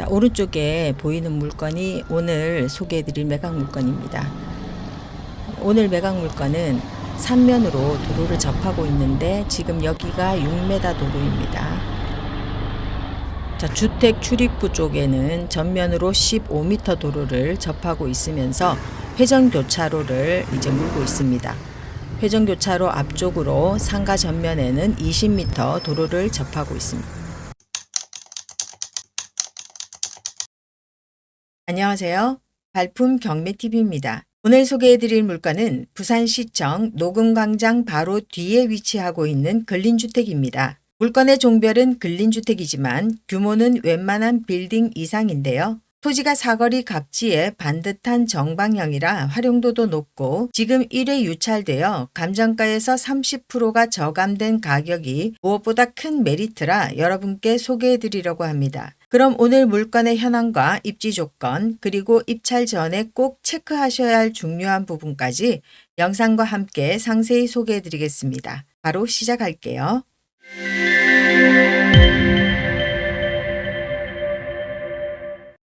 자, 오른쪽에 보이는 물건이 오늘 소개해드릴 매각 물건입니다. 오늘 매각 물건은 삼면으로 도로를 접하고 있는데 지금 여기가 6m 도로입니다. 자, 주택 출입구 쪽에는 전면으로 15m 도로를 접하고 있으면서 회전교차로를 이제 물고 있습니다. 회전교차로 앞쪽으로 상가 전면에는 20m 도로를 접하고 있습니다. 안녕하세요. 발품 경매TV입니다. 오늘 소개해드릴 물건은 부산시청 녹음광장 바로 뒤에 위치하고 있는 근린주택입니다. 물건의 종별은 근린주택이지만 규모는 웬만한 빌딩 이상인데요. 토지가 사거리 각지에 반듯한 정방형이라 활용도도 높고 지금 1회 유찰되어 감정가에서 30%가 저감된 가격이 무엇보다 큰 메리트라 여러분께 소개해 드리려고 합니다. 그럼 오늘 물건의 현황과 입지 조건 그리고 입찰 전에 꼭 체크하셔야 할 중요한 부분까지 영상과 함께 상세히 소개해 드리겠습니다. 바로 시작할게요.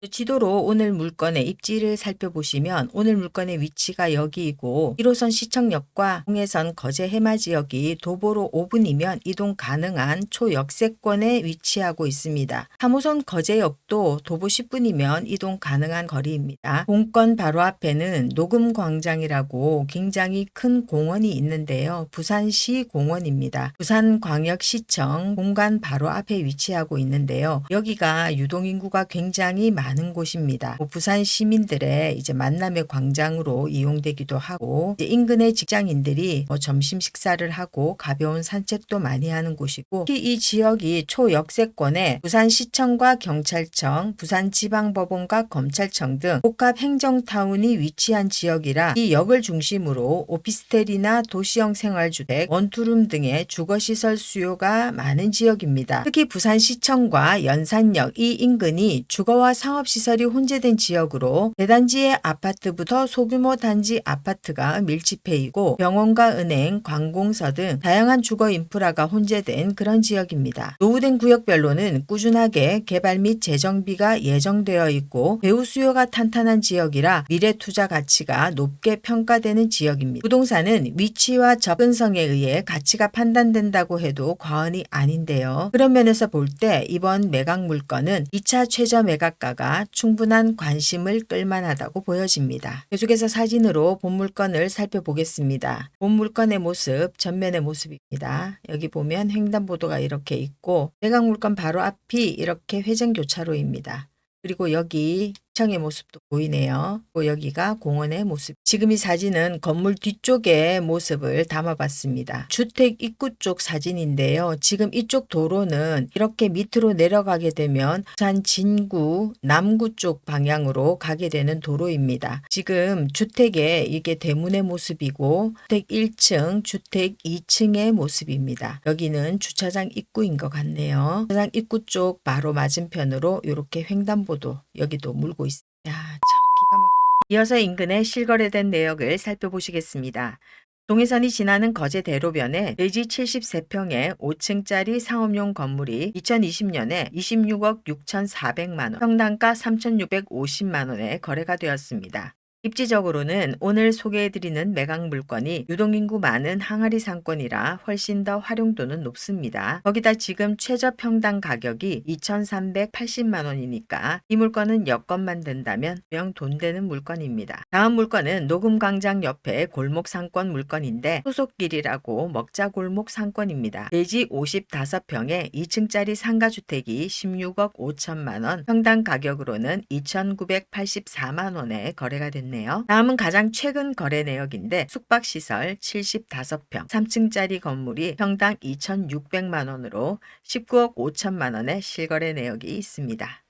지도로 오늘 물건의 입지를 살펴보시면 오늘 물건의 위치가 여기이고 1호선 시청역과 홍해선 거제 해마 지역이 도보로 5분이면 이동 가능한 초역세권에 위치하고 있습니다. 3호선 거제역도 도보 10분이면 이동 가능한 거리입니다. 공권 바로 앞에는 녹음광장이라고 굉장히 큰 공원이 있는데요. 부산시 공원입니다. 부산광역시청 공간 바로 앞에 위치하고 있는데요. 여기가 유동인구가 굉장히 많은 곳입니다. 뭐 부산 시민들의 이제 만남의 광장으로 이용되기도 하고 인근의 직장인들이 뭐 점심 식사를 하고 가벼운 산책도 많이 하는 곳이고 특히 이 지역이 초역세권에 부산시청과 경찰청, 부산지방법원과 검찰청 등 복합 행정타운이 위치한 지역이라 이 역을 중심으로 오피스텔이나 도시형 생활주택, 원투룸 등의 주거시설 수요가 많은 지역입니다. 특히 부산시청과 연산역 이 인근이 주거와 상업 시설이 혼재된 지역으로 대단지의 아파트부터 소규모 단지 아파트가 밀집해 있고 병원과 은행, 관공서 등 다양한 주거 인프라가 혼재된 그런 지역입니다. 노후된 구역별로는 꾸준하게 개발 및 재정비가 예정되어 있고 배후 수요가 탄탄한 지역이라 미래 투자 가치가 높게 평가되는 지역입니다. 부동산은 위치와 접근성에 의해 가치가 판단된다고 해도 과언이 아닌데요. 그런 면에서 볼 때 이번 매각 물건은 2차 최저 매각가가 충분한 관심을 끌만하다고 보여집니다. 계속해서 사진으로 본 물건을 살펴보겠습니다. 본 물건의 모습, 전면의 모습입니다. 여기 보면 횡단보도가 이렇게 있고 매각 물건 바로 앞이 이렇게 회전교차로입니다. 그리고 여기 시청의 모습도 보이네요. 또 여기가 공원의 모습. 지금 이 사진은 건물 뒤쪽의 모습을 담아봤습니다. 주택 입구 쪽 사진인데요. 지금 이쪽 도로는 이렇게 밑으로 내려가게 되면 부산 진구 남구 쪽 방향으로 가게 되는 도로입니다. 지금 주택의 이게 대문의 모습이고 주택 1층, 주택 2층의 모습입니다. 여기는 주차장 입구인 것 같네요. 주차장 입구 쪽 바로 맞은편으로 이렇게 횡단보도 여기도 물고. 야, 참 기가 막. 이어서 인근의 실거래된 내역을 살펴보시겠습니다. 동해선이 지나는 거제 대로변에 대지 73평의 5층짜리 상업용 건물이 2020년에 26억 6,400만 원, 평당가 3,650만 원에 거래가 되었습니다. 입지적으로는 오늘 소개해드리는 매각 물건이 유동인구 많은 항아리 상권이라 훨씬 더 활용도는 높습니다. 거기다 지금 최저 평당 가격이 2,380만 원이니까 이 물건은 여건만 된다면 명 돈 되는 물건입니다. 다음 물건은 녹음광장 옆에 골목 상권 물건인데 소속길이라고 먹자골목 상권입니다. 대지 55평에 2층짜리 상가주택이 16억 5천만 원, 평당 가격으로는 2,984만 원에 거래가 됐습니다. 됐네요. 다음은 가장 최근 거래 내역인데 숙박시설 75평 3층짜리 건물이 평당 2,600만 원으로 19억 5천만 원의 실거래 내역이 있습니다.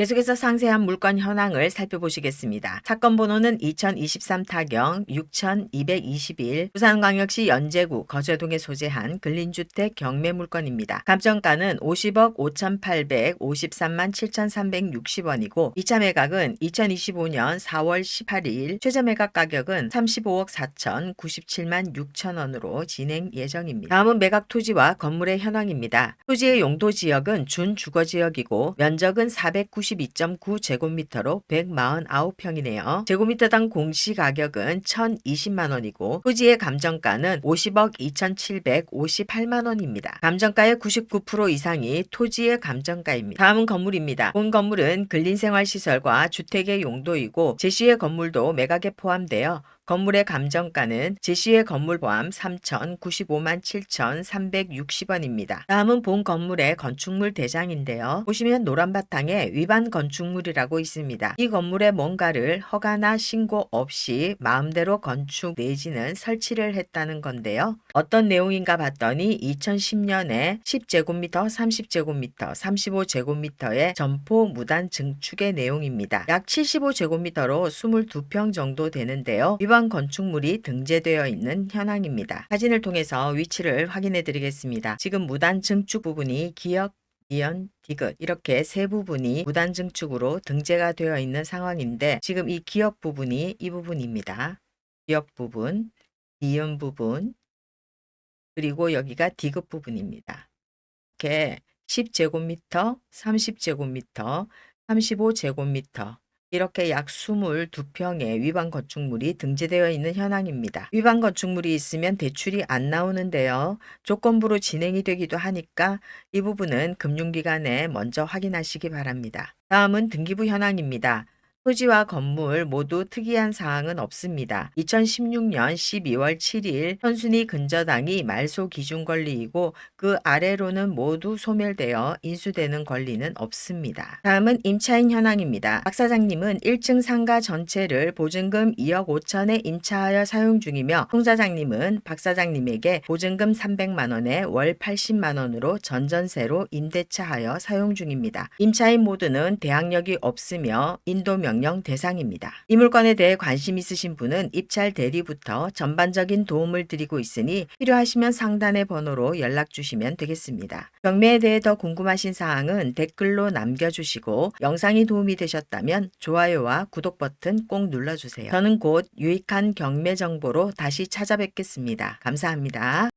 계속해서 상세한 물건 현황을 살펴보시겠습니다. 사건 번호는 2023 타경 6221 부산광역시 연제구 거제동에 소재한 근린주택 경매 물건입니다. 감정가는 50억 5,853만 7,360원이고 2차 매각은 2025년 4월 18일 최저 매각 가격은 35억 4,097만 6천 원으로 진행 예정입니다. 다음은 매각 토지와 건물의 현황입니다. 토지의 용도 지역은 준주거 지역이고 면적은 490 192.9제곱미터로 149평이네요. 제곱미터당 공시 가격은 1,020만 원이고 토지의 감정가는 50억 2,758만 원입니다. 감정가의 99% 이상이 토지의 감정가입니다. 다음은 건물입니다. 본 건물은 근린생활시설과 주택의 용도이고 제시의 건물도 매각에 포함되어 건물의 감정가는 제시의 건물 포함 3,095만 7,360원입니다. 다음은 본 건물의 건축물 대장인데요. 보시면 노란 바탕에 위반 건축물이라고 있습니다. 이 건물에 뭔가를 허가나 신고 없이 마음대로 건축 내지는 설치를 했다는 건데요. 어떤 내용인가 봤더니 2010년에 10제곱미터, 30제곱미터, 35제곱미터의 점포 무단 증축의 내용입니다. 약 75제곱미터로 22평 정도 되는데요. 위반 건축물이 등재되어 있는 현황입니다. 사진을 통해서 위치를 확인해 드리겠습니다. 지금 무단 증축 부분이 기역 이연, 디귿 이렇게 세 부분이 무단 증축으로 등재가 되어 있는 상황인데 지금 이 기역 부분이 이 부분입니다. 기역 부분, 이연 부분, 그리고 여기가 디귿 부분입니다. 이렇게 10제곱미터, 30제곱미터, 35제곱미터 이렇게 약 22평의 위반 건축물이 등재되어 있는 현황입니다. 위반 건축물이 있으면 대출이 안 나오는데요. 조건부로 진행이 되기도 하니까 이 부분은 금융기관에 먼저 확인하시기 바랍니다. 다음은 등기부 현황입니다. 토지와 건물 모두 특이한 사항은 없습니다. 2016년 12월 7일 현순위 근저당이 말소 기준 권리이고 그 아래로는 모두 소멸되어 인수되는 권리는 없습니다. 다음은 임차인 현황입니다. 박 사장님은 1층 상가 전체를 보증금 2억 5천에 임차하여 사용 중이며 송 사장님은 박 사장님에게 보증금 300만 원에 월 80만 원으로 전전세로 임대차하여 사용 중입니다. 임차인 모두는 대항력이 없으며 인도 명령 대상입니다. 이 물건에 대해 관심 있으신 분은 입찰 대리부터 전반적인 도움을 드리고 있으니 필요하시면 상단의 번호로 연락 주시면 되겠습니다. 경매에 대해 더 궁금하신 사항은 댓글로 남겨주시고 영상이 도움이 되셨다면 좋아요와 구독 버튼 꼭 눌러주세요. 저는 곧 유익한 경매 정보로 다시 찾아뵙겠습니다. 감사합니다.